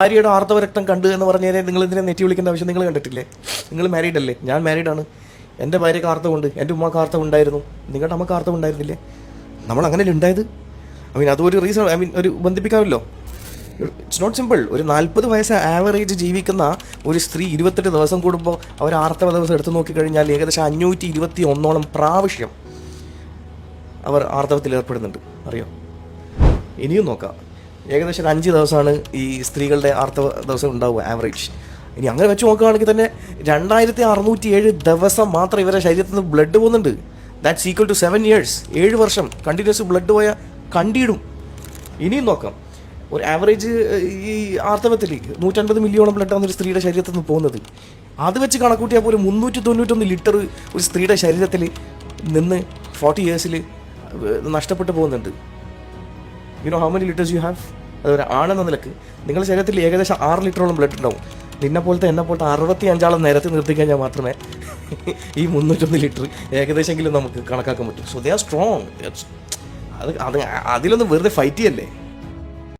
ഭാര്യയുടെ ആർത്തവ രക്തം കണ്ടു എന്ന് പറഞ്ഞാൽ നിങ്ങൾ ഇതിനെ നെറ്റി വിളിക്കേണ്ട ആവശ്യം? നിങ്ങൾ കണ്ടിട്ടില്ലേ? നിങ്ങൾ മാരീഡ് അല്ലേ? ഞാൻ മാരീഡ് ആണ്. എന്റെ ഭാര്യയ്ക്ക് ആർത്തവുണ്ട്. എന്റെ ഉമ്മക്ക് ആർത്തവം ഉണ്ടായിരുന്നു. നിങ്ങളുടെ അമ്മയ്ക്ക് ആർത്തവം ഉണ്ടായിരുന്നില്ലേ? നമ്മൾ അങ്ങനെ ഉണ്ടായത്? ഐ മീൻ അതൊരു റീസൺ ഐ മീൻ ഒരു ബന്ധിപ്പിക്കാമല്ലോ. ഇറ്റ്സ് നോട്ട് സിമ്പിൾ ഒരു നാൽപ്പത് വയസ്സ് ആവറേജ് ജീവിക്കുന്ന ഒരു സ്ത്രീ ഇരുപത്തെട്ട് ദിവസം കൂടുമ്പോൾ അവർ ആർത്തവ ദിവസം എടുത്തു നോക്കിക്കഴിഞ്ഞാൽ ഏകദേശം അഞ്ഞൂറ്റി ഇരുപത്തി ഒന്നോളം പ്രാവശ്യം അവർ ആർത്തവത്തിൽ ഏർപ്പെടുന്നുണ്ട്. അറിയോ? ഇനിയും നോക്കാം. ഏകദേശം ഒരു അഞ്ച് ദിവസമാണ് ഈ സ്ത്രീകളുടെ ആർത്തവ ദിവസം ഉണ്ടാവുക ആവറേജ് ഇനി അങ്ങനെ വെച്ച് നോക്കുകയാണെങ്കിൽ തന്നെ രണ്ടായിരത്തി അറുന്നൂറ്റി ഏഴ് ദിവസം മാത്രം ഇവരുടെ ശരീരത്തിൽ നിന്ന് ബ്ലഡ് പോകുന്നുണ്ട്. That's equal to seven years ഏഴ് വർഷം കണ്ടിന്യൂസ് ബ്ലഡ് പോയ കണ്ടിടും. ഇനിയും നോക്കാം. ഒരു ആവറേജ് ഈ ആർത്തവത്തിൽ നൂറ്റൻപത് മില്യോണം ബ്ലഡാണ് ഒരു സ്ത്രീയുടെ ശരീരത്തിൽ നിന്ന് പോകുന്നത്. അത് വെച്ച് കണക്കൂട്ടിയാൽ പോലും മുന്നൂറ്റി തൊണ്ണൂറ്റൊന്ന് ലിറ്റർ ഒരു സ്ത്രീയുടെ ശരീരത്തിൽ നിന്ന് ഫോർട്ടി ഇയേഴ്സിൽ നഷ്ടപ്പെട്ടു പോകുന്നുണ്ട്. You know how many litres you have അതൊരു ആണെന്ന നിലയ്ക്ക് നിങ്ങളുടെ ശരീരത്തിൽ ഏകദേശം ആറ് ലിറ്ററോളം ബ്ലഡ് ഉണ്ടാവും. നിന്നെ പോലത്തെ എന്നെ പോലത്തെ അറുപത്തി അഞ്ചാളം നേരത്തെ നിർത്തി കഴിഞ്ഞാൽ മാത്രമേ ഈ മുന്നൂറ്റൊന്ന് ലിറ്റർ ഏകദേശമെങ്കിലും നമുക്ക് കണക്കാക്കാൻ പറ്റും. സോ ദേ ആർ സ്ട്രോങ് അത് അത് അതിലൊന്നും വെറുതെ ഫൈറ്റ് ചെയ്യല്ലേ?